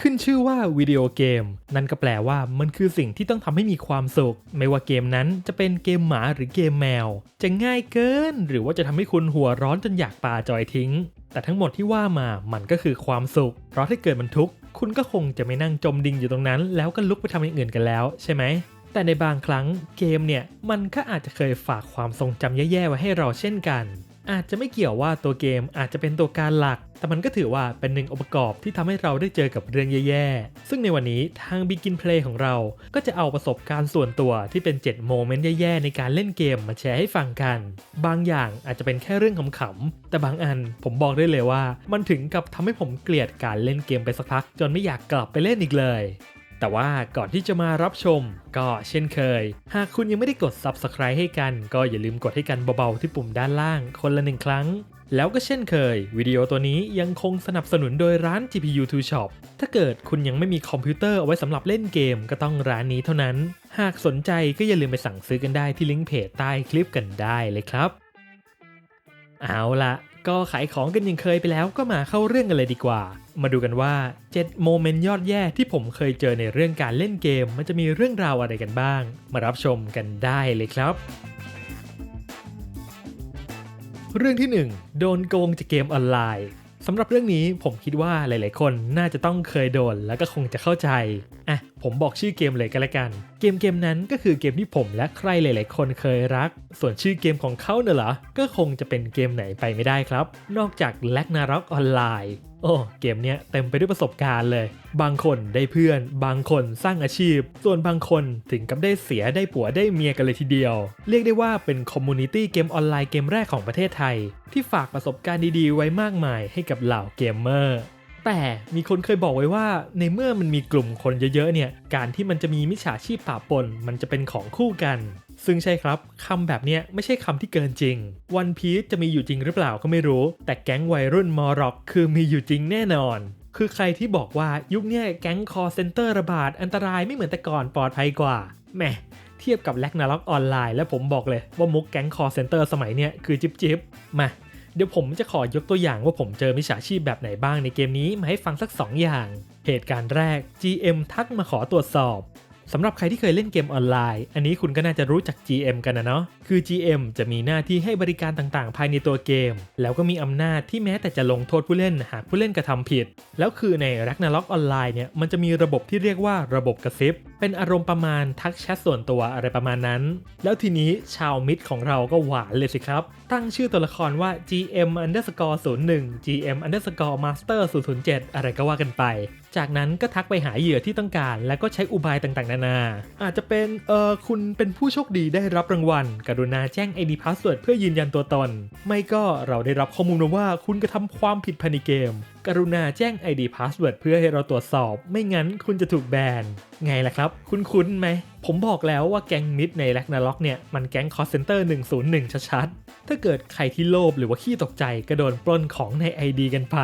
ขึ้นชื่อว่าวิดีโอเกม นั่นก็แปลว่ามันคือสิ่งที่ต้องทำให้มีความสุข ไม่ว่าเกมนั้นจะเป็นเกมหมาหรือเกมแมว จะง่ายเกิน หรือว่าจะทำให้คุณหัวร้อนจนอยากปาจอยทิ้ง แต่ทั้งหมดที่ว่ามามันก็คือความสุข เพราะถ้าเกิดมันทุกข์คุณก็คงจะไม่นั่งจมดิ่งอยู่ตรงนั้น แล้วก็ลุกไปทำอย่างอื่นกันแล้ว ใช่ไหมแต่ในบางครั้งเกมเนี่ย มันก็อาจจะเคยฝากความทรงจำแย่ๆไว้ให้เราเช่นกัน อาจจะไม่เกี่ยวว่าตัวเกมอาจจะเป็นตัวการหลัก แต่มันก็ถือว่าเป็นหนึ่งองค์ประกอบที่ทำให้เราได้เจอกับเรื่องแย่ๆ ซึ่งในวันนี้ทาง Begin Play ของเรา ก็จะเอาประสบการณ์ส่วนตัวที่เป็น 7 โมเมนต์แย่ๆ ในการเล่นเกมมาแชร์ให้ฟังกัน บางอย่างอาจจะเป็นแค่เรื่องขำๆ แต่บางอันผมบอกได้เลยว่า มันถึงกับทำให้ผมเกลียดการเล่นเกมไปสักพัก จนไม่อยากกลับไปเล่นอีกเลย แต่ว่าก่อนที่จะมารับชม ก็เช่นเคย หากคุณยังไม่ได้กด Subscribe ให้กัน ก็อย่าลืมกดให้กันเบาๆที่ปุ่มด้านล่างคนละหนึ่งครั้ง แล้วก็เช่นเคย วิดีโอตัวนี้ยังคงสนับสนุนโดยร้าน GPU 2 Shop ถ้าเกิดคุณยังไม่มีคอมพิวเตอร์เอาไว้สำหรับเล่นเกมก็ต้องร้านนี้เท่านั้น หากสนใจก็อย่าลืมไปสั่งซื้อกันได้ที่ลิงก์เพจใต้คลิปกันได้เลยครับ เอาละ ก็ขายของกันยังเคยไปแล้วก็มาเข้าเรื่องกันเลยดีกว่า มาดูกันว่า 7 โมเมนต์ยอดแย่ที่ผมเคยเจอในเรื่องการเล่นเกม มันจะมีเรื่องราวอะไรกันบ้าง มารับชมกันได้เลยครับ เรื่องที่ 1 โดนโกงจากเกมออนไลน์ สำหรับเรื่องนี้ผมคิดว่าหลาย ๆ คนน่าจะต้องเคยโดนแล้วก็คงจะเข้าใจ อะ ผมบอกชื่อเกมเลยก็แล้วกัน เกมเกมนั้นก็คือเกมที่ผมและใครหลาย ๆ คนเคยรัก ส่วนชื่อเกมของเขาเนี่ยเหรอ ก็คงจะเป็นเกมไหนไปไม่ได้ครับ นอกจาก l a g n a r o k ออนไลน์ อ้เกมเนี้ยเต็มไปด้วยประสบการณ์เลย บางคนได้เพื่อน บางคนสร้างอาชีพ ส่วนบางคนถึงกับได้เสียได้ผัวได้เมียกันเลยทีเดียว เรียกได้ว่าเป็นคอมมูนิตี้เกมออนไลน์เกมแรกของประเทศไทย ที่ฝากประสบการณ์ดีๆ ไว้มากมายให้กับเหล่าเกมเมอร์ แต่มีคนเคยบอกไว้ว่าในเมื่อมันมีกลุ่มคนเยอะๆเนี่ยการที่มันจะมีมิจฉาชีพปะปนมันจะเป็นของคู่กัน ซึ่งใช่ครับคำแบบนี้ไม่ใช่คำที่เกินจริง วันพีชจะมีอยู่จริงหรือเปล่าก็ไม่รู้ แต่แก๊งวัยรุ่นมอร็อกคือมีอยู่จริงแน่นอนคือใครที่บอกว่ายุคนี้แก๊งคอเซ็นเตอร์ระบาดอันตรายไม่เหมือนแต่ก่อนปลอดภัยกว่าแหมเทียบกับแลกนาล็อกออนไลน์ แล้วผมบอกเลยว่ามุกแก๊งคอเซ็นเตอร์สมัยเนี้ยคือจิบจิบมา เดี๋ยวผมจะขอยกตัวอย่างว่าผมเจอมิจฉาชีพแบบไหนบ้างในเกมนี้มาให้ฟังสัก 2 อย่าง เหตุการณ์แรก GM ทักมาขอตรวจสอบ สำหรับใครที่เคยเล่นเกมออนไลน์ อันนี้คุณก็น่าจะรู้จัก GM กันนะเนาะ คือ GM จะมีหน้าที่ให้บริการต่างๆ ภายในตัวเกม แล้วก็มีอำนาจที่แม้แต่จะลงโทษผู้เล่นหากผู้เล่นกระทำผิด แล้วคือใน Ragnarok ออนไลน์เนี่ย มันจะมีระบบที่เรียกว่าระบบกระซิบ เป็นอารมณ์ประมาณทักแชทส่วนตัวอะไรประมาณนั้น แล้วทีนี้ชาวมิดของเราก็หวานเลยสิครับ ตั้งชื่อตัวละครว่า GM underscore 01 GM underscore master 007อะไรก็ว่ากันไปจากนั้นก็ทักไปหาเหยื่อที่ต้องการ แล้วก็ใช้อุบายต่างๆ นานา อาจจะเป็น เออคุณเป็นผู้โชคดีได้รับรางวัล กรุณาแจ้ง ID password เพื่อยืนยันตัวตน ไม่ก็เราได้รับข้อมูลมาว่าคุณกระทำความผิดภายในเกม กรุณาแจ้ง ID password เพื่อให้เราตรวจสอบ ไม่งั้นคุณจะถูกแบน ไงล่ะครับ คุ้นๆไหม ผมบอกแล้วว่าแก๊งมิดในแลกนาล็อกเนี่ย มันแก๊งคอสเซนเตอร์101 ชัดๆ ถ้าเกิดใครที่โลภหรือว่าขี้ตกใจก็โดนปล้นของใน ID กันไป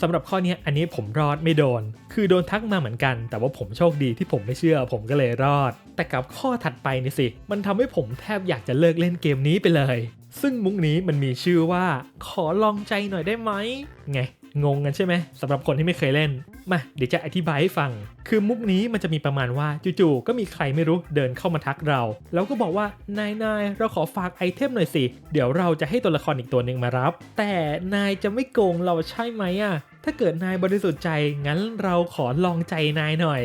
สำหรับข้อนี้อันนี้ผมรอดไม่โดน คือโดนทักมาเหมือนกัน แต่ว่าผมโชคดีที่ผมไม่เชื่อ ผมก็เลยรอด แต่กับข้อถัดไปนี่สิ มันทำให้ผมแทบอยากจะเลิกเล่นเกมนี้ไปเลย ซึ่งมุกนี้มันมีชื่อว่า ขอลองใจหน่อยได้ไหมไง งงกันใช่ไหมสำหรับคนที่ไม่เคยเล่น มาเดี๋ยวจะอธิบายให้ฟัง คือมุกนี้มันจะมีประมาณว่าจู่ๆก็มีใครไม่รู้เดินเข้ามาทักเรา แล้วก็บอกว่านายนายเราขอฝากไอเทมหน่อยสิ เดี๋ยวเราจะให้ตัวละครอีกตัวหนึ่งมารับ แต่นายจะไม่โกงเราใช่ไหมอะถ้าเกิดนายบริสุทธิ์ใจงั้นเราขอลองใจนายหน่อย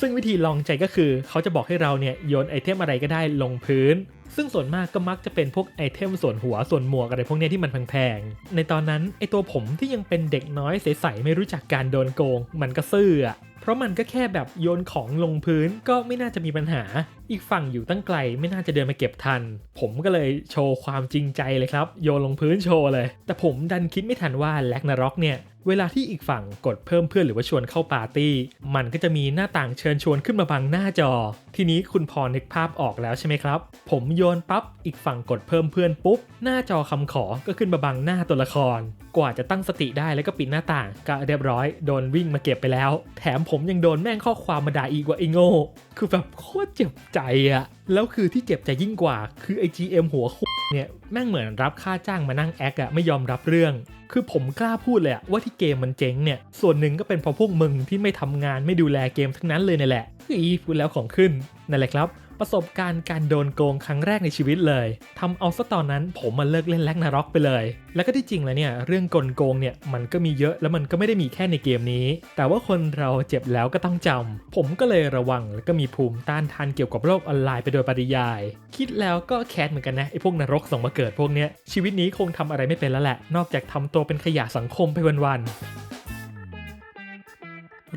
ซึ่งวิธีลองใจก็คือ เขาจะบอกให้เราเนี่ยโยนไอเทมอะไรก็ได้ลงพื้น ซึ่งส่วนมากก็มักจะเป็นพวกไอเทมส่วนหัวส่วนหมวกอะไรพวกนี้ที่มันแพงๆ ในตอนนั้นไอตัวผมที่ยังเป็นเด็กน้อยใสๆไม่รู้จักการโดนโกง มันก็ซื่ออะ เพราะมันก็แค่แบบโยนของลงพื้นก็ไม่น่าจะมีปัญหา อีกฝั่งอยู่ตั้งไกลไม่น่าจะเดินมาเก็บทัน ผมก็เลยโชว์ความจริงใจเลยครับ โยนลงพื้นโชว์เลย แต่ผมดันคิดไม่ทันว่าแลกนาร็อกเนี่ยเวลาที่อีกฝั่งกดเพิ่มเพื่อนหรือว่าชวนเข้าปาร์ตี้ มันก็จะมีหน้าต่างเชิญชวนขึ้นมาบังหน้าจอ ทีนี้คุณพอนึกภาพออกแล้วใช่ไหมครับ ผมโยนปั๊บอีกฝั่งกดเพิ่มเพื่อนปุ๊บ หน้าจอคำขอก็ขึ้นมาบังหน้าตัวละคร กว่าจะตั้งสติได้แล้วก็ปิดหน้าต่างก็เรียบร้อยโดนวิ่งมาเก็บไปแล้ว แถมผผมยังโดนแม่งข้อความมาด่าอีกว่าไอ้โง่คือแบบโคตรเจ็บใจอะแล้วคือที่เจ็บใจยิ่งกว่า คือไอจีเอ็มหัวเนี่ยแม่งเหมือนรับค่าจ้างมานั่งแอคอะไม่ยอมรับเรื่อง คือผมกล้าพูดเลยอะว่าที่เกมมันเจ๊งเนี่ย ส่วนหนึ่งก็เป็นเพราะพวกมึงที่ไม่ทำงานไม่ดูแลเกมทั้งนั้นเลยนี่แหละคือีพูดแล้วของขึ้นนั่นแหละครับ ประสบการณ์การโดนโกงครั้งแรกในชีวิตเลยทำเอาซะตอนนั้นผมมาเลิกเล่นแล็กนาร็อกไปเลย แล้วก็ที่จริงแล้วเนี่ยเรื่องกลโกงเนี่ยมันก็มีเยอะแล้วมันก็ไม่ได้มีแค่ในเกมนี้ แต่ว่าคนเราเจ็บแล้วก็ต้องจำผมก็เลยระวังแล้วก็มีภูมิต้านทานเกี่ยวกับโลกออนไลน์ไปโดยปริยาย คิดแล้วก็แคสเหมือนกันนะไอ้พวกนรกส่งมาเกิดพวกเนี้ยชีวิตนี้คงทำอะไรไม่เป็นแล้วแหละ นอกจากทำตัวเป็นขยะสังคมไปวันๆ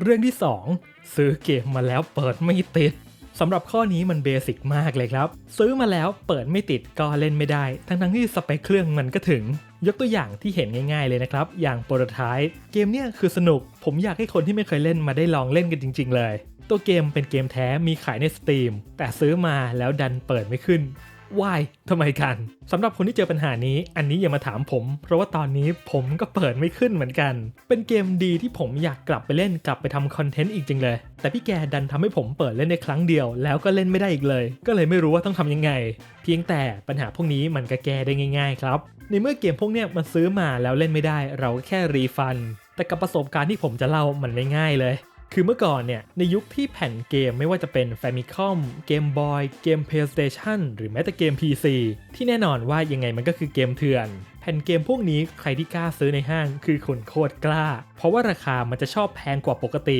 เรื่องที่ 2 ซื้อเกมมาแล้วเปิดไม่ติด สำหรับข้อนี้มันเบสิกมากเลยครับ ซื้อมาแล้วเปิดไม่ติดก็เล่นไม่ได้ ทั้งทั้งที่สเปคเครื่องมันก็ถึง ยกตัวอย่างที่เห็นง่ายๆเลยนะครับ อย่างโปรตไทป์เกมเนี่ยคือสนุก ผมอยากให้คนที่ไม่เคยเล่นมาได้ลองเล่นกันจริง ๆ เลย ตัวเกมเป็นเกมแท้มีขายใน Steam แต่ซื้อมาแล้วดันเปิดไม่ขึ้น วายทำไมกันสำหรับคนที่เจอปัญหานี้ อันนี้อย่ามาถามผม เพราะว่าตอนนี้ผมก็เปิดไม่ขึ้นเหมือนกัน เป็นเกมดีที่ผมอยากกลับไปเล่นกลับไปทำคอนเทนต์อีกจริงเลย แต่พี่แกดันทำให้ผมเปิดเล่นในครั้งเดียว แล้วก็เล่นไม่ได้อีกเลย ก็เลยไม่รู้ว่าต้องทำยังไง เพียงแต่ปัญหาพวกนี้มันก็แก้ได้ง่าย ๆ ครับ ในเมื่อเกมพวกเนี้ยมันซื้อมาแล้วเล่นไม่ได้ เราแค่รีฟันแต่กับประสบการณ์ที่ผมจะเล่ามันไม่ง่ายเลย คือเมื่อก่อนเนี่ย ในยุคที่แผ่นเกมไม่ว่าจะเป็น Famicom เกม Boy เกม PlayStation หรือแม้แต่เกม PC ที่แน่นอนว่ายังไงมันก็คือเกมเถื่อน แผ่นเกมพวกนี้ใครที่กล้าซื้อในห้างคือคนโคตรกล้า เพราะว่าราคามันจะชอบแพงกว่าปกติ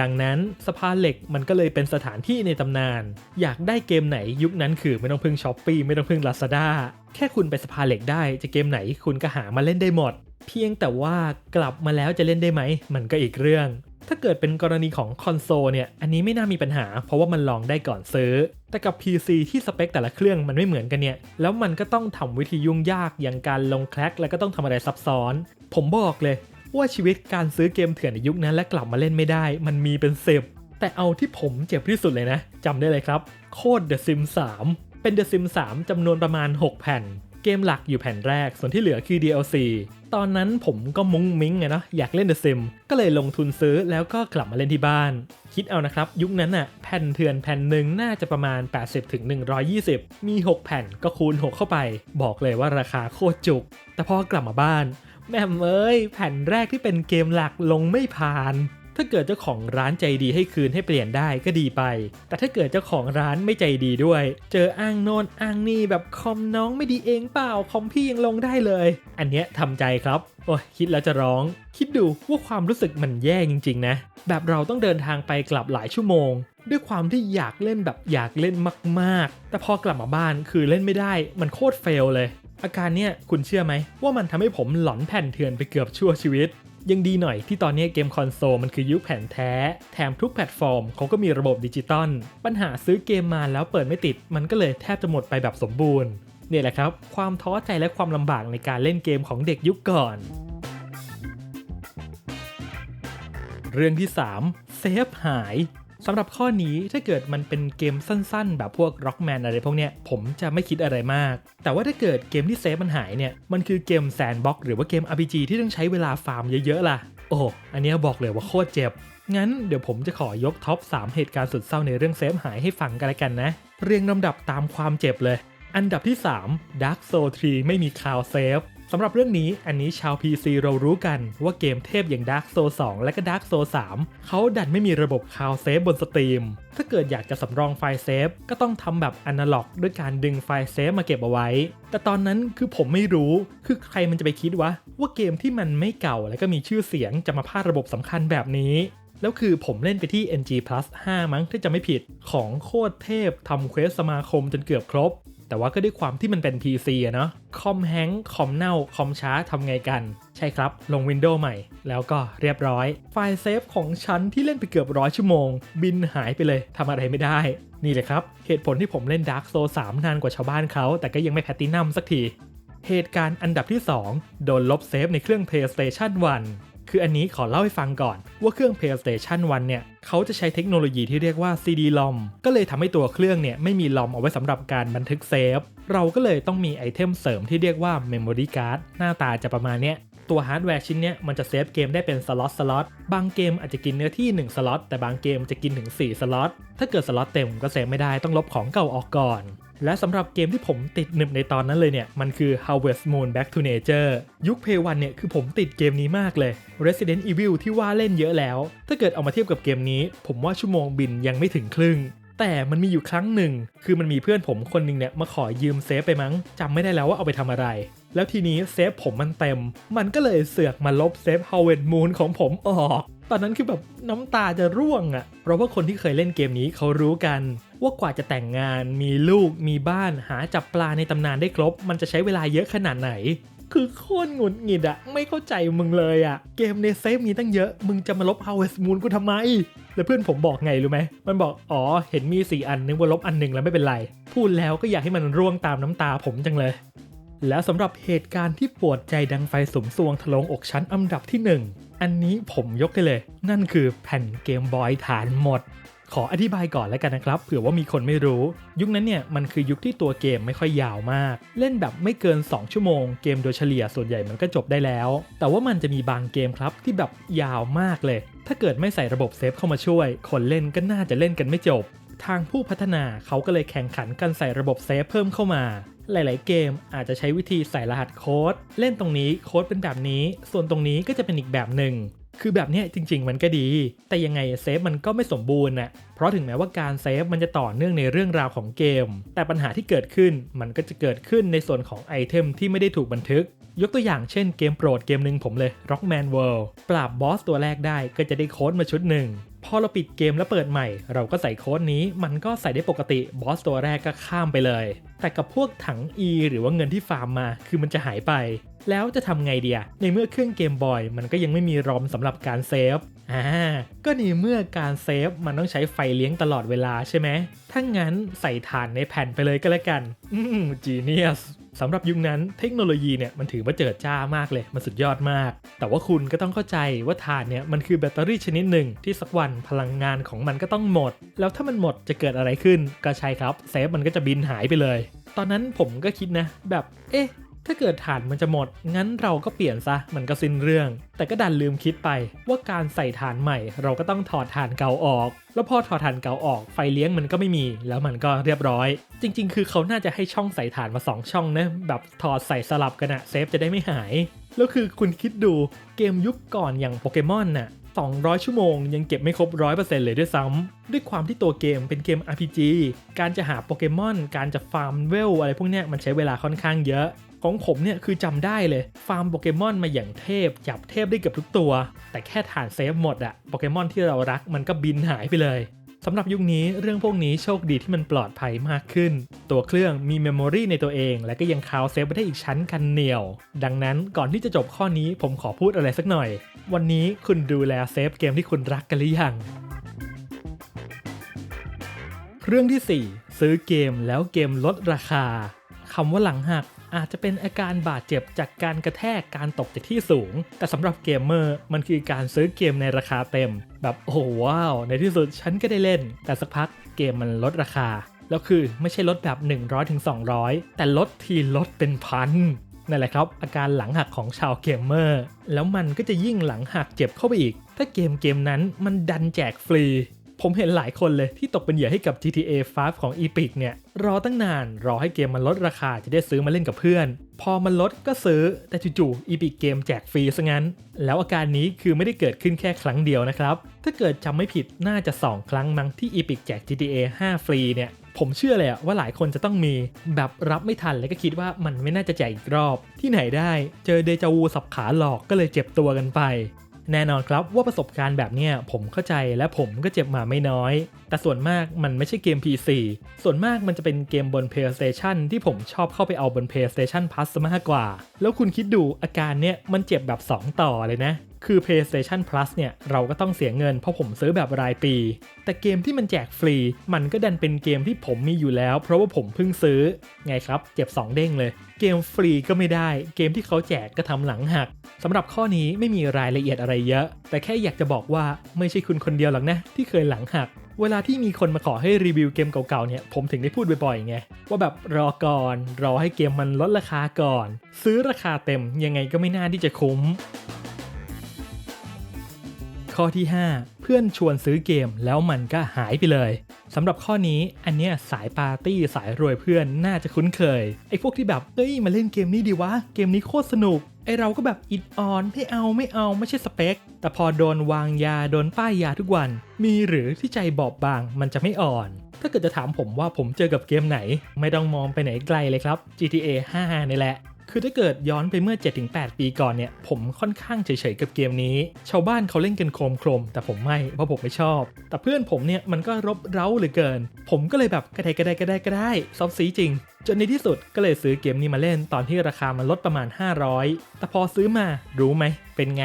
ดังนั้นสภาเหล็กมันก็เลยเป็นสถานที่ในตำนาน อยากได้เกมไหนยุคนั้นคือไม่ต้องพึ่งช้อปปีไม่ต้องพึ่ง Lazada แค่คุณไปสภาเหล็กได้จะเกมไหนคุณก็หามาเล่นได้หมดเพียงแต่ว่ากลับมาแล้วจะเล่นได้ไหม มันก็อีกเรื่อง ถ้าเกิดเป็นกรณีของคอนโซลเนี่ย อันนี้ไม่น่ามีปัญหา เพราะว่ามันลองได้ก่อนซื้อ แต่กับ PC ที่สเปคแต่ละเครื่องมันไม่เหมือนกันเนี่ย แล้วมันก็ต้องทำวิธียุ่งยากอย่างการลงแคลกแล้วก็ต้องทำอะไรซับซ้อน ผมบอกเลย ว่าชีวิตการซื้อเกมเถื่อนในยุคนั้นและกลับมาเล่นไม่ได้ มันมีเป็นสิบแต่เอาที่ผมเจ็บที่สุดเลยนะจำได้เลยครับ โคด The Sims 3เป็น The Sims 3จำนวนประมาณ 6 แผ่น เกมหลักอยู่แผ่นแรก ส่วนที่เหลือคือ DLC ตอนนั้นผมก็มุ้งมิ้งไงเนาะอยากเล่น The Sim ก็เลยลงทุนซื้อแล้วก็กลับมาเล่นที่บ้าน คิดเอานะครับ ยุคนั้นอะแผ่นเถื่อนแผ่นหนึ่งน่าจะประมาณ 80ถึง120มี 6 แผ่นก็คูณ 6 เข้าไป บอกเลยว่าราคาโคตรจุก แต่พอกลับมาบ้าน แม่มเอ้ยแผ่นแรกที่เป็นเกมหลักลงไม่ผ่าน ถ้าเกิดเจ้าของร้านใจดีให้คืนให้เปลี่ยนได้ก็ดีไป แต่ถ้าเกิดเจ้าของร้านไม่ใจดีด้วย เจออ้างโน่นอ้างนี่แบบคอมน้องไม่ดีเองเปล่าคอมพี่ยังลงได้เลย อันเนี้ยทำใจครับโอ้ยคิดแล้วจะร้อง คิดดูว่าความรู้สึกมันแย่จริงๆนะ แบบเราต้องเดินทางไปกลับหลายชั่วโมง ด้วยความที่อยากเล่นแบบอยากเล่นมากๆ แต่พอกลับมาบ้านคือเล่นไม่ได้มันโคตรเฟลเลยอาการเนี้ยคุณเชื่อไหมว่ามันทำให้ผมหลอนแผ่นเถื่อนไปเกือบชั่วชีวิต ยังดีหน่อยที่ตอนนี้เกมคอนโซลมันคือยุคแผ่นแท้ แถมทุกแพลตฟอร์มเขาก็มีระบบดิจิตอล ปัญหาซื้อเกมมาแล้วเปิดไม่ติด มันก็เลยแทบจะหมดไปแบบสมบูรณ์ เนี่ยแหละครับ ความท้อใจและความลำบากในการเล่นเกมของเด็กยุคก่อน เรื่องที่ 3 เซฟหาย สำหรับข้อนี้ถ้าเกิดมันเป็นเกมสั้นๆ แบบพวก Rockman อะไรพวกเนี้ยผมจะไม่คิดอะไรมาก แต่ว่าถ้าเกิดเกมที่เซฟมันหายเนี่ย มันคือเกมแซนบ็อกหรือว่าเกม RPG ที่ต้องใช้เวลาฟาร์มเยอะๆล่ะ โอ้อันนี้บอกเลยว่าโคตรเจ็บ งั้นเดี๋ยวผมจะขอยกท็อป 3 เหตุการณ์สุดเศร้าในเรื่องเซฟหายให้ฟังกันละกันนะ เรียงลำดับตามความเจ็บเลย อันดับที่ 3 Dark Soul 3 ไม่มีคาวเซฟ สำหรับเรื่องนี้อันนี้ชาว PC เรารู้กันว่าเกมเทพอย่าง Dark Souls 2และก็ Dark Souls 3เขาดันไม่มีระบบคาวเซฟบนสตรีม ถ้าเกิดอยากจะสำรองไฟล์เซฟก็ต้องทำแบบอนาล็อกด้วยการดึงไฟล์เซฟมาเก็บเอาไว้ แต่ตอนนั้นคือผมไม่รู้ คือใครมันจะไปคิดวะว่าเกมที่มันไม่เก่าและก็มีชื่อเสียงจะมาพลาดระบบสำคัญแบบนี้แล้วคือผมเล่นไปที่ NG Plus 5 มั้งที่จะไม่ผิดของโคตรเทพทำเควสสมาคมจนเกือบครบ แต่ว่าก็ด้วยความที่มันเป็น PC อะเนาะคอมแฮงคอมเน่า คอมช้าทำไงกัน ใช่ครับ ลง Windows ใหม่ แล้วก็เรียบร้อย ไฟล์เซฟของฉันที่เล่นไปเกือบร้อยชั่วโมง บินหายไปเลยทำอะไรไม่ได้ นี่แหละครับ เหตุผลที่ผมเล่น Dark Souls 3 นานกว่าชาวบ้านเขาแต่ก็ยังไม่แพตตินัมสักทีเหตุการณ์อันดับที่ 2 โดนลบเซฟในเครื่อง PlayStation 1 คืออันนี้ขอเล่าให้ฟังก่อน ว่าเครื่อง PlayStation 1 เนี่ยเขาจะใช้เทคโนโลยีที่เรียกว่า CD-ROM ก็เลยทำให้ตัวเครื่องเนี่ยไม่มี ROM เอาไว้สำหรับการบันทึกเซฟ เราก็เลยต้องมีไอเทมเสริมที่เรียกว่า Memory Card หน้าตาจะประมาณเนี้ยตัวฮาร์ดแวร์ชิ้นเนี้ยมันจะเซฟเกมได้เป็นสล็อตสล็อตบางเกมอาจจะกินเนื้อที่ 1 สล็อตแต่บางเกมจะกินถึง 4 สล็อตถ้าเกิดสล็อตเต็มก็เซฟไม่ได้ต้องลบของเก่าออกก่อน และสำหรับเกมที่ผมติดหนึบในตอนนั้นเลยเนี่ย มันคือ Harvest Moon Back to Nature ยุค Play 1เนี่ย คือผมติดเกมนี้มากเลย Resident Evil ที่ว่าเล่นเยอะแล้ว ถ้าเกิดเอามาเทียบกับเกมนี้ ผมว่าชั่วโมงบินยังไม่ถึงครึ่ง แต่มันมีอยู่ครั้งหนึ่ง คือมันมีเพื่อนผมคนหนึ่งเนี่ย มาขอยืมเซฟไปมั้งจำไม่ได้แล้วว่าเอาไปทำอะไร แล้วทีนี้เซฟผมมันเต็ม มันก็เลยเสือกมาลบเซฟ Harvest Moon ของผมออกตอนนั้นคือแบบน้ำตาจะร่วงอะ่ะ เพราะว่าคนที่เคยเล่นเกมนี้เขารู้กัน ว่ากว่าจะแต่งงานมีลูกมีบ้านหาจับปลาในตำนานได้ครบ มันจะใช้เวลาเยอะขนาดไหน คือโคตรหงุดหงิดอะไม่เข้าใจมึงเลยอะเกมในเซฟมีตั้งเยอะ มึงจะมาลบ Harvest Moon กูทำไม แล้วเพื่อนผมบอกไงรู้ไหม มันบอกอ๋อเห็นมี4อันนึกว่าลบอันหนึ่งแล้วไม่เป็นไร พูดแล้วก็อยากให้มันร่วงตามน้ำตาผมจังเลย แล้วสำหรับเหตุการณ์ที่ปวดใจดังไฟสมสวงทะลงอกชั้นอันดับที่ 1 อันนี้ผมยกให้เลย นั่นคือแผ่นเกมบอยฐานหมด ขออธิบายก่อนแล้วกันนะครับเผื่อว่ามีคนไม่รู้ ยุคนั้นเนี่ยมันคือยุคที่ตัวเกมไม่ค่อยยาวมาก เล่นแบบไม่เกิน 2 ชั่วโมงเกมโดยเฉลี่ยส่วนใหญ่มันก็จบได้แล้ว แต่ว่ามันจะมีบางเกมครับที่แบบยาวมากเลย ถ้าเกิดไม่ใส่ระบบเซฟเข้ามาช่วย คนเล่นก็น่าจะเล่นกันไม่จบ ทางผู้พัฒนาเขาก็เลยแข่งขันกันใส่ระบบเซฟเพิ่มเข้ามาหลาย ๆ เกมอาจจะใช้วิธีใส่รหัสโค้ด เล่นตรงนี้โค้ดเป็นแบบนี้ ส่วนตรงนี้ก็จะเป็นอีกแบบหนึ่ง คือแบบนี้จริง ๆ มันก็ดี แต่ยังไงเซฟมันก็ไม่สมบูรณ์น่ะเพราะถึงแม้ว่าการเซฟมันจะต่อเนื่องในเรื่องราวของเกม แต่ปัญหาที่เกิดขึ้นมันก็จะเกิดขึ้นในส่วนของไอเทมที่ไม่ได้ถูกบันทึก ยกตัวอย่างเช่นเกมโปรดเกมหนึ่งผมเลย Rockman World ปราบบอสตัวแรกได้ก็จะได้โค้ดมาชุดหนึ่ง พอเราปิดเกมแล้วเปิดใหม่ เราก็ใส่โค้ดนี้มันก็ใส่ได้ปกติบอสตัวแรกก็ข้ามไปเลย แต่กับพวกถัง E หรือว่าเงินที่ฟาร์มมา คือมันจะหายไป แล้วจะทำไงเดียในเมื่อเครื่องเกมบอย มันก็ยังไม่มีรอมสำหรับการเซฟอ่าก็ในเมื่อการเซฟมันต้องใช้ไฟเลี้ยงตลอดเวลาใช่ไหมถ้างั้นใส่ฐานในแผ่นไปเลยก็แล้วกัน อืมจีเนียส สำหรับยุคนั้นเทคโนโลยีเนี่ยมันถือว่าเจิดจ้ามากเลย มันสุดยอดมาก แต่ว่าคุณก็ต้องเข้าใจว่าถ่านเนี่ยมันคือแบตเตอรี่ชนิดหนึ่งที่สักวันพลังงานของมันก็ต้องหมด แล้วถ้ามันหมดจะเกิดอะไรขึ้นก็ใช่ครับเซฟมันก็จะบินหายไปเลย ตอนนั้นผมก็คิดนะ แบบเอ๊ะ ถ้าเกิดถ่านมันจะหมด งั้นเราก็เปลี่ยนซะ มันก็สิ้นเรื่อง แต่ก็ดันลืมคิดไปว่าการใส่ถ่านใหม่ เราก็ต้องถอดถ่านเก่าออก แล้วพอถอดถ่านเก่าออกไฟเลี้ยงมันก็ไม่มี แล้วมันก็เรียบร้อย จริง ๆ คือเขาน่าจะให้ช่องใส่ถ่านมา 2 ช่องนะ แบบถอดใส่สลับกันอะเซฟจะได้ไม่หาย แล้วคือคุณคิดดูเกมยุคก่อนอย่างโปเกมอนน่ะ200 ชั่วโมงยังเก็บไม่ครบ 100%เลยด้วยซ้ำ ด้วยความที่ตัวเกมเป็นเกม RPG การจะหาโปเกมอน การจะฟาร์มเวลอะไรพวกเนี้ยมันใช้เวลาค่อนข้างเยอะ ของผมเนี่ยคือจำได้เลย ฟาร์มโปเกมอนมาอย่างเทพจับเทพได้เกือบทุกตัว แต่แค่ฐานเซฟหมดอะโปเกมอนที่เรารักมันก็บินหายไปเลยสำหรับยุคนี้เรื่องพวกนี้โชคดีที่มันปลอดภัยมากขึ้น ตัวเครื่องมีเมมโมรีในตัวเอง และก็ยังคาวเซฟไว้ได้อีกชั้นกันเหนียว ดังนั้นก่อนที่จะจบข้อนี้ผมขอพูดอะไรสักหน่อย วันนี้คุณดูแลเซฟเกมที่คุณรักกันหรือยัง เรื่องที่ 4 ซื้อเกมแล้วเกมลดราคาคำว่าหลังหัก อาจจะเป็นอาการบาดเจ็บจากการกระแทกการตกจากที่สูง แต่สำหรับเกมเมอร์มันคือการซื้อเกมในราคาเต็ม แบบโอ้โหว้าว ในที่สุดฉันก็ได้เล่น แต่สักพักเกมมันลดราคา แล้วคือไม่ใช่ลดแบบ 100ถึง200 แต่ลดทีลดเป็นพันนั่นแหละครับอาการหลังหักของชาวเกมเมอร์ แล้วมันก็จะยิ่งหลังหักเจ็บเข้าไปอีก ถ้าเกมเกมนั้นมันดันแจกฟรี ผมเห็นหลายคนเลยที่ตกเป็นเหยื่อให้กับ GTA 5 ของ Epic เนี่ย รอตั้งนานรอให้เกมมันลดราคาจะได้ซื้อมาเล่นกับเพื่อน พอมันลดก็ซื้อแต่จู่ๆ Epic เกมแจกฟรีซะงั้น แล้วอาการนี้คือไม่ได้เกิดขึ้นแค่ครั้งเดียวนะครับ ถ้าเกิดจำไม่ผิดน่าจะ 2 ครั้งมั้งที่ Epic แจก GTA 5 ฟรีเนี่ยผมเชื่อเลยว่าหลายคนจะต้องมี แบบรับไม่ทันแล้วก็คิดว่ามันไม่น่าจะแจกอีกรอบ ที่ไหนได้เจอเดจาวูสับขาหลอกก็เลยเจ็บตัวกันไป แน่นอนครับว่าประสบการณ์แบบเนี้ยผมเข้าใจและผมก็เจ็บมาไม่น้อย แต่ส่วนมากมันไม่ใช่เกม PC ส่วนมากมันจะเป็นเกมบน PlayStation ที่ผมชอบเข้าไปเอาบน PlayStation Plus มากกว่า แล้วคุณคิดดูอาการเนี้ยมันเจ็บแบบ 2 ต่อเลยนะ คือ PlayStation Plus เนี่ยเราก็ต้องเสียเงินเพราะผมซื้อแบบรายปี แต่เกมที่มันแจกฟรี มันก็ดันเป็นเกมที่ผมมีอยู่แล้ว เพราะว่าผมเพิ่งซื้อ ไงครับ เจ็บ 2 เด้งเลย เกมฟรีก็ไม่ได้ เกมที่เขาแจกก็ทำหลังหักสำหรับข้อนี้ไม่มีรายละเอียดอะไรเยอะ แต่แค่อยากจะบอกว่าไม่ใช่คุณคนเดียวหรอกนะที่เคยหลังหักเวลาที่มีคนมาขอให้รีวิวเกมเก่าๆเนี่ยผมถึงได้พูดบ่อยๆไงว่าแบบรอก่อน รอให้เกมมันลดราคาก่อน ซื้อราคาเต็มยังไงก็ไม่น่าที่จะคุ้ม ข้อที่ 5 เพื่อนชวนซื้อเกมแล้วมันก็หายไปเลยสำหรับข้อนี้อันเนี้ยสายปาร์ตี้สายรวยเพื่อนน่าจะคุ้นเคยไอ้พวกที่แบบเอ้ยมาเล่นเกมนี้ดีวะเกมนี้โคตรสนุกไอเราก็แบบอิดออนไม่เอาไม่เอาไม่ใช่สเปค แต่พอโดนวางยาโดนป้ายยาทุกวัน มีหรือที่ใจบอบบางมันจะไม่อ่อน ถ้าเกิดจะถามผมว่าผมเจอกับเกมไหน ไม่ต้องมองไปไหนไกลเลยครับ GTA 5 นี่แหละ คือถ้าเกิดย้อนไปเมื่อ 7-8 ปีก่อนเนี่ย ผมค่อนข้างเฉยๆกับเกมนี้ ชาวบ้านเขาเล่นกันโครมโครมๆแต่ผมไม่เพราะผมไม่ชอบ แต่เพื่อนผมเนี่ยมันก็รบเร้าเหลือเกิน ผมก็เลยแบบกระไดกระไดกระไดกระไดซอฟซีจริง จนในที่สุดก็เลยซื้อเกมนี้มาเล่นตอนที่ราคามันลดประมาณ 500 แต่พอซื้อมารู้ไหม เป็นไง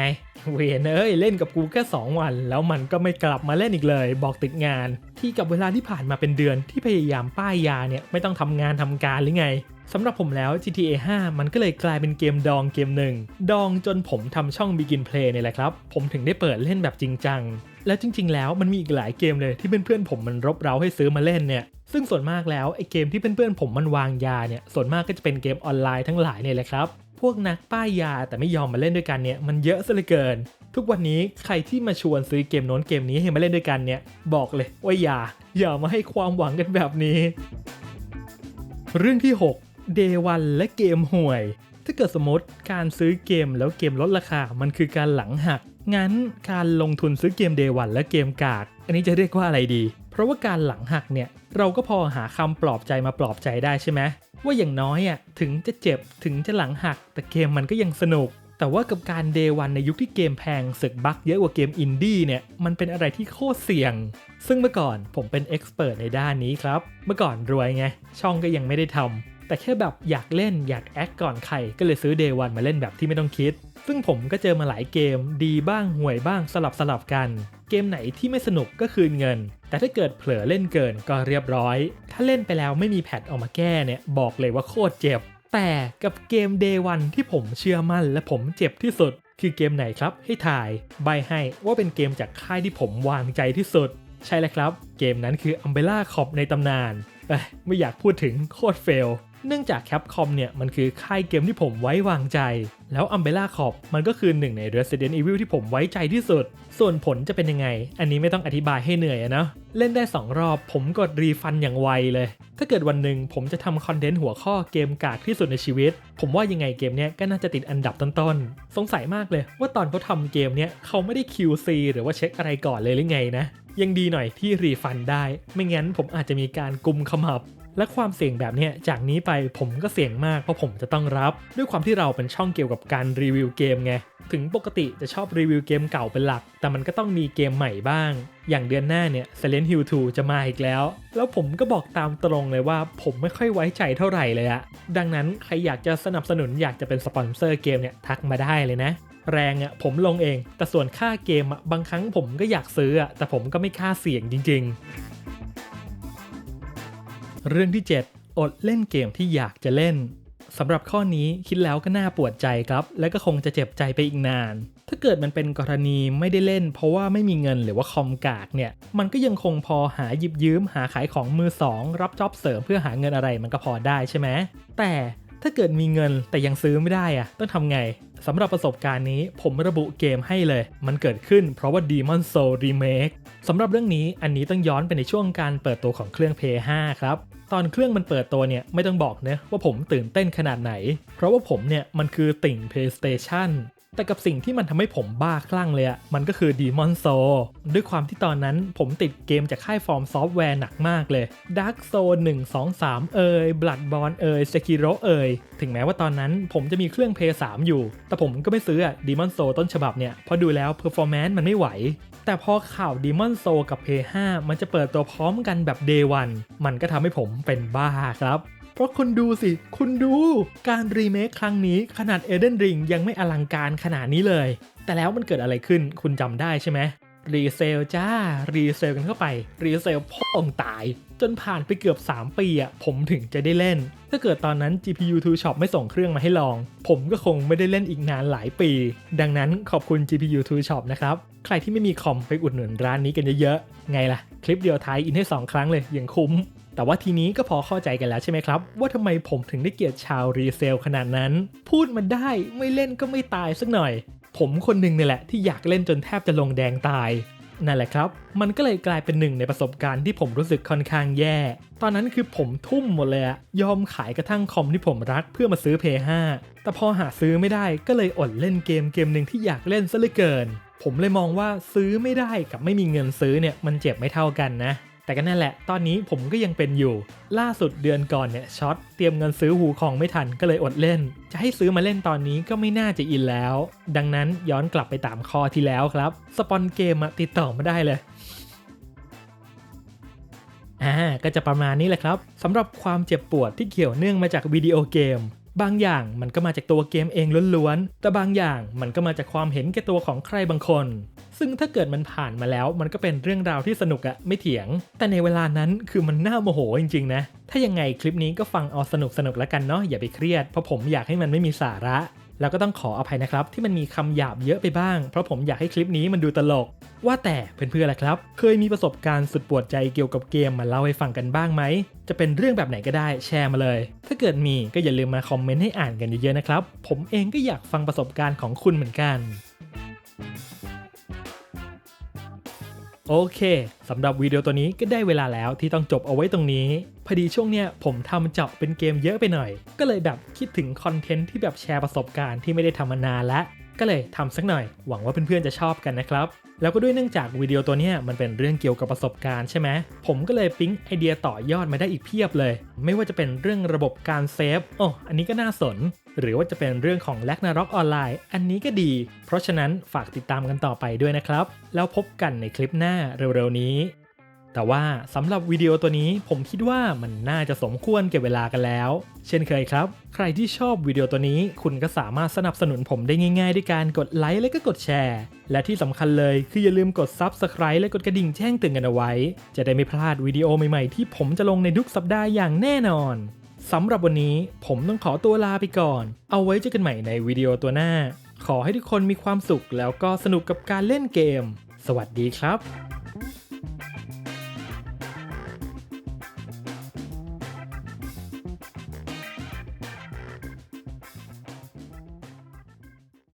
เวนเอ้ยเล่นกับกูแค่ 2 วัน แล้วมันก็ไม่กลับมาเล่นอีกเลย บอกติดงาน ที่กับเวลาที่ผ่านมาเป็นเดือนที่พยายามป้ายยาเนี่ยไม่ต้องทำงานทำการหรือไง สำหรับผมแล้ว GTA 5 มันก็เลยกลายเป็นเกมดองเกมหนึ่ง ดองจนผมทำช่อง Begin Play เนี่ยแหละครับ ผมถึงได้เปิดเล่นแบบจริงจัง แล้วจริง ๆ แล้วมันมีอีกหลายเกมเลยที่เพื่อนๆผมมันรบเร้าให้ซื้อมาเล่นเนี่ย ซึ่งส่วนมากแล้วไอ้เกมที่เพื่อนๆผมมันวางยาเนี่ย ส่วนมากก็จะเป็นเกมออนไลน์ทั้งหลายเนี่ยแหละครับ พวกนักป้ายยาแต่ไม่ยอมมาเล่นด้วยกันเนี่ยมันเยอะซะเหลือเกิน ทุกวันนี้ใครที่มาชวนซื้อเกมโน้นเกมนี้ให้มาเล่นด้วยกันเนี่ย บอกเลยว่าอย่าอย่ามาให้ความหวังกันแบบนี้ เรื่องที่ 6 Day 1และเกมห่วย ถ้าเกิดสมมติการซื้อเกมแล้วเกมลดราคา มันคือการหลังหัก งั้นการลงทุนซื้อเกม Day 1และเกมกาก อันนี้จะเรียกว่าอะไรดี เพราะว่าการหลังหักเนี่ย เราก็พอหาคำปลอบใจมาปลอบใจได้ใช่ไหม ว่าอย่างน้อยอะถึงจะเจ็บถึงจะหลังหัก แต่เกมมันก็ยังสนุก แต่ว่ากับการ Day 1ในยุคที่เกมแพงสึกบั๊กเยอะกว่าเกมอินดี้เนี่ย มันเป็นอะไรที่โคตรเสี่ยงซึ่งเมื่อก่อนผมเป็นเอ็กซ์เพรสในด้านนี้ครับ เมื่อก่อนรวยไง ช่องก็ยังไม่ได้ทำ แต่แค่แบบอยากเล่นอยากแอคก่อนใครก็เลยซื้อ Day 1มาเล่นแบบที่ไม่ต้องคิด ซึ่งผมก็เจอมาหลายเกมดีบ้างห่วยบ้างสลับสลับกัน เกมไหนที่ไม่สนุกก็คืนเงิน แต่ถ้าเกิดเผลอเล่นเกินก็เรียบร้อย ถ้าเล่นไปแล้วไม่มีแพทออกมาแก้เนี่ยบอกเลยว่าโคตรเจ็บ แต่กับเกม Day 1ที่ผมเชื่อมั่นและผมเจ็บที่สุด คือเกมไหนครับให้ถ่าย ใบให้ว่าเป็นเกมจากค่ายที่ผมวางใจที่สุด ใช่แล้วครับ เกมนั้นคือ Umbrella Corp ในตำนานไม่อยากพูดถึงโคตรเฟล เนื่องจาก Capcom เนี่ยมันคือค่ายเกมที่ผมไว้วางใจ แล้ว Umbrella Corp มันก็คือหนึ่งใน Resident Evil ที่ผมไว้ใจที่สุด ส่วนผลจะเป็นยังไง อันนี้ไม่ต้องอธิบายให้เหนื่อยอะนะ เล่นได้ 2 รอบผมกดรีฟันอย่างไวเลย ถ้าเกิดวันหนึ่งผมจะทำคอนเทนต์หัวข้อเกมกากที่สุดในชีวิต ผมว่ายังไงเกมเนี้ยก็น่าจะติดอันดับต้นๆ สงสัยมากเลยว่าตอนเขาทำเกมเนี้ยเขาไม่ได้ QC หรือว่าเช็คอะไรก่อนเลยหรือไงนะยังดีหน่อยที่รีฟันได้ ไม่งั้นผมอาจจะมีการกุมขมับ และความเสี่ยงแบบนี้จากนี้ไปผมก็เสี่ยงมากเพราะผมจะต้องรับ ด้วยความที่เราเป็นช่องเกี่ยวกับการรีวิวเกมไง ถึงปกติจะชอบรีวิวเกมเก่าเป็นหลัก แต่มันก็ต้องมีเกมใหม่บ้าง อย่างเดือนหน้าเนี่ย Silent Hill 2 จะมาอีกแล้ว แล้วผมก็บอกตามตรงเลยว่าผมไม่ค่อยไว้ใจเท่าไหร่เลยอะดังนั้นใครอยากจะสนับสนุนอยากจะเป็นสปอนเซอร์เกมเนี่ยทักมาได้เลยนะแรงอะผมลงเอง แต่ส่วนค่าเกมอะบางครั้งผมก็อยากซื้ออะแต่ผมก็ไม่ค่าเสี่ยงจริง ๆ เรื่องที่ 7 อดเล่นเกมที่อยากจะเล่นสำหรับข้อนี้คิดแล้วก็น่าปวดใจครับ และก็คงจะเจ็บใจไปอีกนาน ถ้าเกิดมันเป็นกรณีไม่ได้เล่น เพราะว่าไม่มีเงินหรือว่าคอมกากเนี่ย มันก็ยังคงพอหาหยิบยืม หาขายของมือสองรับจ็อบเสริมเพื่อหาเงินอะไรมันก็พอได้ใช่ไหมแต่ ถ้าเกิดมีเงินแต่ยังซื้อไม่ได้อะต้องทำไงสำหรับประสบการณ์นี้ผมระบุเกมให้เลย มันเกิดขึ้นเพราะว่า Demon Soul Remake สำหรับเรื่องนี้อันนี้ต้องย้อนไปในช่วงการเปิดตัวของเครื่อง p 5ครับ ตอนเครื่องมันเปิดตัวเนี่ยไม่ต้องบอกนะว่าผมตื่นเต้นขนาดไหน เพราะว่าผมเนี่ยมันคือติ่ง PlayStation แต่กับสิ่งที่มันทำให้ผมบ้าคลั่งเลยอะมันก็คือ Demon Soul ด้วยความที่ตอนนั้นผมติดเกมจากค่ายฟอร์มซอฟต์แวร์หนักมากเลย Dark Soul 1 2 3 เอ่ย Bloodborne เอ่ย Sekiro เอ่ย ถึงแม้ว่าตอนนั้นผมจะมีเครื่อง p 3อยู่ แต่ผมก็ไม่ซื้ออะ Demon Soul ต้นฉบับเนี่ยเพราะดูแล้ว performance มันไม่ไหว แต่พอข่าว Demon Soul กับ p 5มันจะเปิดตัวพร้อมกันแบบ Day 1มันก็ทำให้ผมเป็นบ้าครับ เพราะคุณดูสิ คุณดูการรีเมคครั้งนี้ขนาด Elden Ring ยังไม่อลังการขนาดนี้เลย แต่แล้วมันเกิดอะไรขึ้นคุณจำได้ใช่ไหมรีเซลจ้า รีเซลกันเข้าไป รีเซลพ่อองตาย จนผ่านไปเกือบ 3 ปีอะผมถึงจะได้เล่น ถ้าเกิดตอนนั้น GPU 2 Shop ไม่ส่งเครื่องมาให้ลอง ผมก็คงไม่ได้เล่นอีกนานหลายปี ดังนั้นขอบคุณ GPU 2 Shop นะครับ ใครที่ไม่มีคอมไปอุดหนุนร้านนี้กันเยอะๆ ไงล่ะ คลิปเดียวไทยอินให้ 2 ครั้งเลยยังคุ้ม แต่ว่าทีนี้ก็พอเข้าใจกันแล้วใช่ไหมครับ ว่าทำไมผมถึงได้เกลียดชาวรีเซลขนาดนั้น พูดมาได้ไม่เล่นก็ไม่ตายสักหน่อย ผมคนหนึ่งเนี่ยแหละที่อยากเล่นจนแทบจะลงแดงตายนั่นแหละครับ มันก็เลยกลายเป็นหนึ่งในประสบการณ์ที่ผมรู้สึกค่อนข้างแย่ ตอนนั้นคือผมทุ่มหมดเลยอะยอมขายกระทั่งคอมที่ผมรักเพื่อมาซื้อ p 5แต่พอหาซื้อไม่ได้ก็เลยอดเล่นเกมเกมหนึ่งที่อยากเล่นซะเหลือเกิน ผมเลยมองว่าซื้อไม่ได้กับไม่มีเงินซื้อเนี่ยมันเจ็บไม่เท่ากันนะ แต่ก็นั่นแหละ ตอนนี้ผมก็ยังเป็นอยู่ ล่าสุดเดือนก่อนเนี่ยช็อตเตรียมเงินซื้อหูของไม่ทันก็เลยอดเล่น จะให้ซื้อมาเล่นตอนนี้ก็ไม่น่าจะอินแล้ว ดังนั้นย้อนกลับไปตามข้อที่แล้วครับ สปอนเกมติดต่อมาได้เลยอ่าก็จะประมาณนี้แหละครับสำหรับความเจ็บปวดที่เกี่ยวเนื่องมาจากวิดีโอเกม บางอย่างมันก็มาจากตัวเกมเองล้วนๆแต่บางอย่างมันก็มาจากความเห็นแก่ตัวของใครบางคน ซึ่งถ้าเกิดมันผ่านมาแล้ว มันก็เป็นเรื่องราวที่สนุกอะไม่เถียง แต่ในเวลานั้นคือมันน่าโมโหจริงๆนะ ถ้ายังไงคลิปนี้ก็ฟังเอาสนุกสนุกแล้วกันเนาะอย่าไปเครียดเพราะผมอยากให้มันไม่มีสาระ แล้วก็ต้องขออภัยนะครับที่มันมีคำหยาบเยอะไปบ้าง เพราะผมอยากให้คลิปนี้มันดูตลก ว่าแต่เพื่อนๆล่ะครับ เคยมีประสบการณ์สุดปวดใจเกี่ยวกับเกมมาเล่าให้ฟังกันบ้างไหมจะเป็นเรื่องแบบไหนก็ได้แชร์มาเลย ถ้าเกิดมีก็อย่าลืมมาคอมเมนต์ให้อ่านกันเยอะๆนะครับผมเองก็อยากฟังประสบการณ์ของคุณเหมือนกัน โอเคสำหรับวิดีโอตัวนี้ก็ได้เวลาแล้วที่ต้องจบเอาไว้ตรงนี้ พอดีช่วงเนี้ยผมทำเจาะเป็นเกมเยอะไปหน่อย ก็เลยแบบคิดถึงคอนเทนต์ที่แบบแชร์ประสบการณ์ที่ไม่ได้ทำมานานแล้วก็เลยทำสักหน่อย หวังว่าเพื่อนๆจะชอบกันนะครับ แล้วก็ด้วยเนื่องจากวิดีโอตัวเนี้ยมันเป็นเรื่องเกี่ยวกับประสบการณ์ใช่ไหม ผมก็เลยปิ๊งไอเดียต่อยอดมาได้อีกเพียบเลย ไม่ว่าจะเป็นเรื่องระบบการเซฟ โอ้ อันนี้ก็น่าสน หรือว่าจะเป็นเรื่องของแลกนาร็อกออนไลน์ อันนี้ก็ดี เพราะฉะนั้นฝากติดตามกันต่อไปด้วยนะครับ แล้วพบกันในคลิปหน้าเร็วๆนี้ แต่ว่าสำหรับวิดีโอตัวนี้ผมคิดว่ามันน่าจะสมควรเก็บเวลากันแล้ว เช่นเคยครับ ใครที่ชอบวิดีโอตัวนี้ คุณก็สามารถสนับสนุนผมได้ง่ายๆ ด้วยการกดไลค์และก็กดแชร์ และที่สำคัญเลยคืออย่าลืมกด Subscribe และกดกระดิ่งแจ้งเตือนกันเอาไว้ จะได้ไม่พลาดวิดีโอใหม่ๆที่ผมจะลงในทุกสัปดาห์อย่างแน่นอน สำหรับวันนี้ผมต้องขอตัวลาไปก่อน เอาไว้เจอกันใหม่ในวิดีโอตัวหน้า ขอให้ทุกคนมีความสุขแล้วก็สนุกกับการเล่นเกม สวัสดีครับ